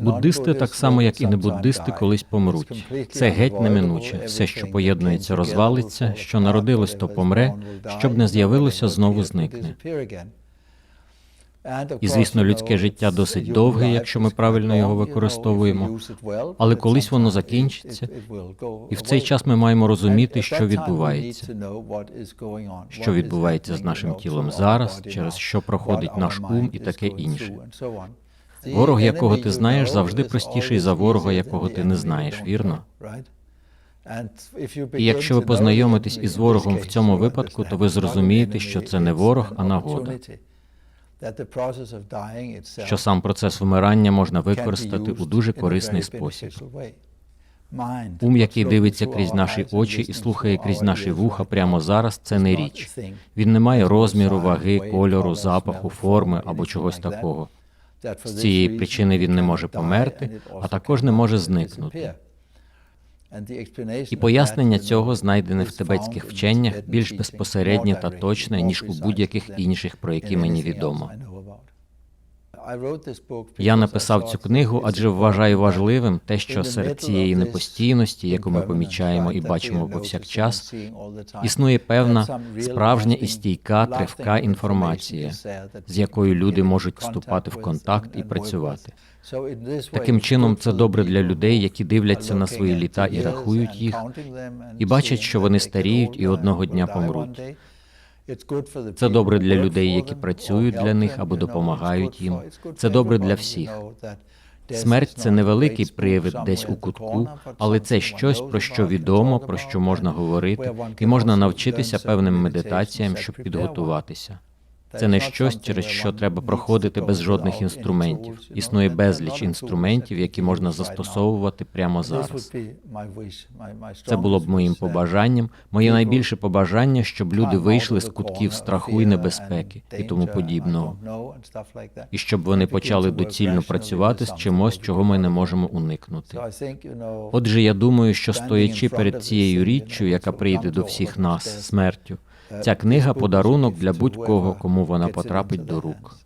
Буддисти, так само як і не буддисти, колись помруть. Це геть неминуче. Все, що поєднується, розвалиться, що народилось, то помре, щоб не з'явилося, знову зникне. І, звісно, людське життя досить довге, якщо ми правильно його використовуємо, але колись воно закінчиться, І в цей час ми маємо розуміти, що відбувається. що відбувається з нашим тілом зараз, через що проходить наш ум і таке інше. Ворог, якого ти знаєш, завжди простіший за ворога, якого ти не знаєш, вірно? І якщо ви познайомитесь із ворогом в цьому випадку, то ви зрозумієте, що це не ворог, а нагода. Що сам процес вмирання можна використати у дуже корисний спосіб. Ум, який дивиться крізь наші очі і слухає крізь наші вуха прямо зараз, це не річ. Він не має розміру, ваги, кольору, запаху, форми або чогось такого. З цієї причини він не може померти, а також не може зникнути. І пояснення цього знайдене в тибетських вченнях більш безпосереднє та точне, ніж у будь-яких інших, про які мені відомо. Я написав цю книгу, адже вважаю важливим те, що серед цієї непостійності, яку ми помічаємо і бачимо повсякчас, Існує певна справжня і стійка тривка інформація, з якою люди можуть вступати в контакт і працювати. Таким чином, це добре для людей, які дивляться на свої літа і рахують їх, і бачать, що вони старіють і одного дня помруть. Це добре для людей, які працюють для них або допомагають їм. Це добре для всіх. Смерть це невеликий привид десь у кутку, але це щось, про що відомо, про що можна говорити, і можна навчитися певним медитаціям, щоб підготуватися. Це не щось, через що треба проходити без жодних інструментів. Існує безліч інструментів, які можна застосовувати прямо зараз. Це було б моїм побажанням, моє найбільше побажання, щоб люди вийшли з кутків страху і небезпеки і тому подібного, і щоб вони почали доцільно працювати з чимось, чого ми не можемо уникнути. Отже, я думаю, що стоячи перед цією річчю, яка прийде до всіх нас, смертю, ця книга подарунок для будь-кого, кому вона потрапить до рук.